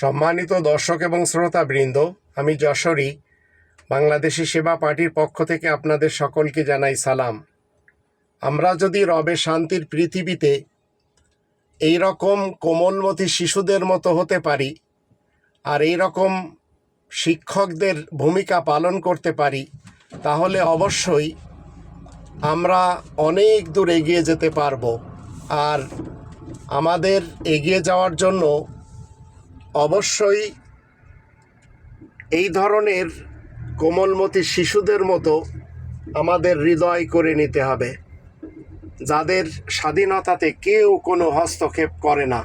সম্মানিত দর্শক এবং শ্রোতাবৃন্দ, আমি যশোরী, বাংলাদেশি সেবা পার্টির পক্ষ থেকে আপনাদের সকলকে জানাই সালাম। আমরা যদি রবে শান্তির পৃথিবীতে এই রকম কোমলমতি শিশুদের মতো হতে পারি আর এই রকম শিক্ষকদের ভূমিকা পালন করতে পারি, তাহলে অবশ্যই আমরা অনেক দূর এগিয়ে যেতে পারব। আর আমাদের এগিয়ে যাওয়ার জন্য অবশ্যই এই ধরনের কোমলমতি শিশুদের মতো আমাদের হৃদয় করে নিতে হবে। যাদের স্বাধীনতাতে কেউ কোনো হস্তক্ষেপ করে না।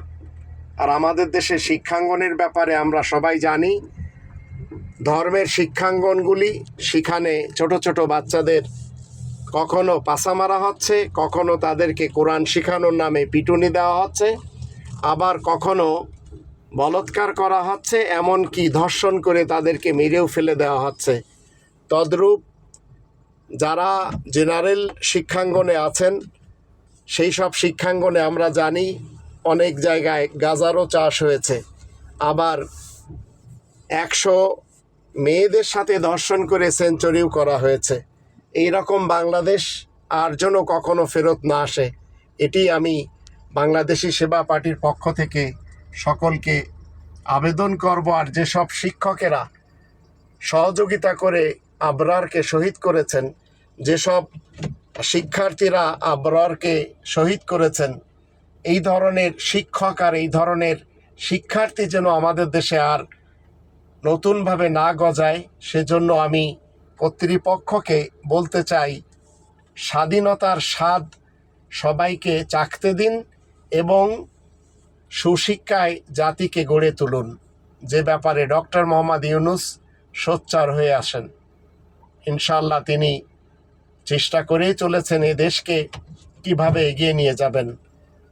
আর আমাদের দেশে শিক্ষাঙ্গনের ব্যাপারে আমরা সবাই জানি, ধর্মের শিক্ষাঙ্গনগুলি সেখানে ছোট ছোট বাচ্চাদের কখনো পাসা মারা হচ্ছে, কখনো তাদেরকে কোরআন শেখানোর নামে পিটুনি দেওয়া হচ্ছে, আবার কখনো বলৎকার করা হচ্ছে এমনকি ধর্ষণ করে তাদেরকে মেরেও ফেলে দেওয়া হচ্ছে। তদ্রূপ যারা জেনারেল শিক্ষাঙ্গনে আছেন, সেই সব শিক্ষাঙ্গনে আমরা জানি অনেক জায়গায় গাজারও চাষ হয়েছে। আবার একশো মেয়েদের সাথে ধর্ষণ করে সেঞ্চুরিও করা হয়েছে। এই রকম বাংলাদেশ আর যেন কখনো ফেরত না আসে, এটি আমি বাংলাদেশি সেবা পার্টির পক্ষ থেকে সকলকে আবেদন করব আর যেসব শিক্ষকেরা সহযোগিতা করে আবরারকে শহীদ করেছেন, যেসব শিক্ষার্থীরা আবরারকে শহীদ করেছেন, এই ধরনের শিক্ষক আর এই ধরনের শিক্ষার্থী যেন আমাদের দেশে আর নতুনভাবে না গজায়, সেজন্য আমি কর্তৃপক্ষকে বলতে চাই, স্বাধীনতার স্বাদ সবাইকে চাখতে দিন এবং সুশিক্ষায় জাতিকে গড়ে তুলুন। যে ব্যাপারে ডক্টর মোহাম্মদ ইউনুস সোচ্চার হয়ে আসেন। ইনশাল্লাহ তিনি চেষ্টা করেই চলেছেন এ দেশকে কীভাবে এগিয়ে নিয়ে যাবেন।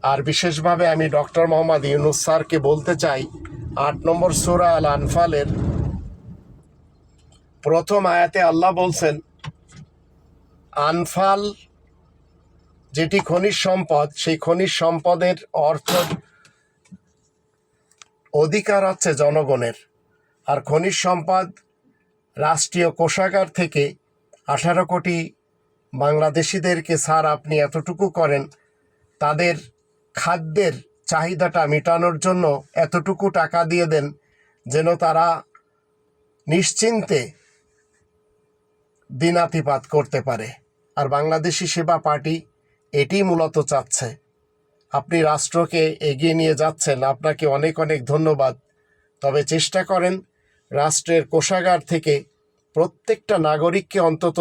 আর বিশেষভাবে আমি ডক্টর মোহাম্মদ ইউনুস স্যারকে বলতে চাই, আট নম্বর সুরা আল আনফালের প্রথম আয়াতে আল্লাহ বলছেন, আনফাল যেটি খনিজ সম্পদ, সেই খনিজ সম্পদের অর্থ অধিকার হচ্ছে জনগণের। আর খনিজ সম্পদ রাষ্ট্রীয় কোষাগার থেকে আঠারো কোটি বাংলাদেশিদেরকে স্যার আপনি এতটুকু করেন, তাদের খাদ্যের চাহিদাটা মেটানোর জন্য এতটুকু টাকা দিয়ে দেন যেন তারা নিশ্চিন্তে দিনাতিপাত করতে পারে। আর বাংলাদেশি সেবা পার্টি এটি মূলত চাচ্ছে। আপনি রাষ্ট্রকে এগিয়ে নিয়ে যাচ্ছেন, আপনাকে অনেক অনেক ধন্যবাদ। তবে চেষ্টা করেন রাষ্ট্রের কোষাগার থেকে প্রত্যেকটা নাগরিককে অন্তত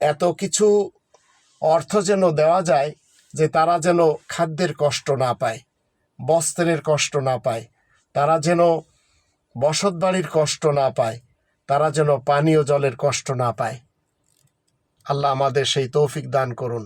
এত কিছু অর্থ যেন দেওয়া যায় যে তারা যেন খাদ্যের কষ্ট না পায়, বস্ত্রের কষ্ট না পায়, তারা যেন বসত বাড়ির কষ্ট না পায়, তারা যেন পানীয় জলের কষ্ট না পায়। আল্লাহ আমাদের সেই তৌফিক দান করুন।